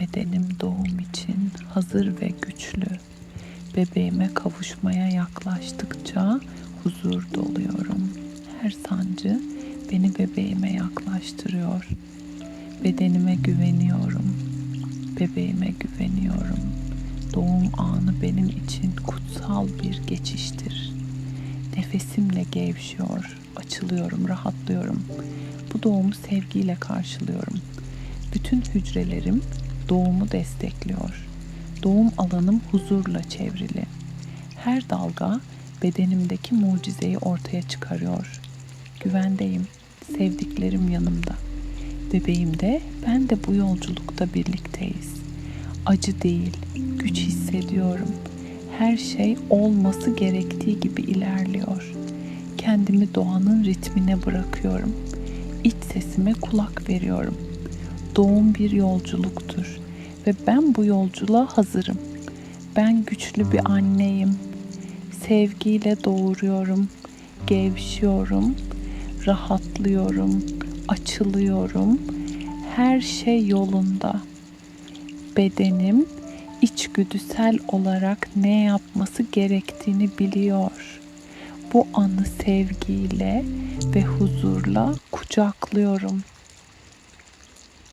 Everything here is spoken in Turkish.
Bedenim doğum için hazır ve güçlü. Bebeğime kavuşmaya yaklaştıkça huzur doluyorum. Her sancı beni bebeğime yaklaştırıyor. Bedenime güveniyorum. Bebeğime güveniyorum. Doğum anı benim için kutsal bir geçiştir. Nefesimle gevşiyor, açılıyorum, rahatlıyorum. Bu doğumu sevgiyle karşılıyorum. Bütün hücrelerim doğumu destekliyor. Doğum alanım huzurla çevrili. Her dalga bedenimdeki mucizeyi ortaya çıkarıyor. Güvendeyim, sevdiklerim yanımda. Bebeğim de ben de bu yolculukta birlikteyiz. Acı değil, güç hissediyorum. Her şey olması gerektiği gibi ilerliyor. Kendimi doğanın ritmine bırakıyorum. İç sesime kulak veriyorum. Doğum bir yolculuktur ve ben bu yolculuğa hazırım. Ben güçlü bir anneyim. Sevgiyle doğuruyorum, gevşiyorum, rahatlıyorum, açılıyorum. Her şey yolunda. Bedenim içgüdüsel olarak ne yapması gerektiğini biliyor. Bu anı sevgiyle ve huzurla kucaklıyorum.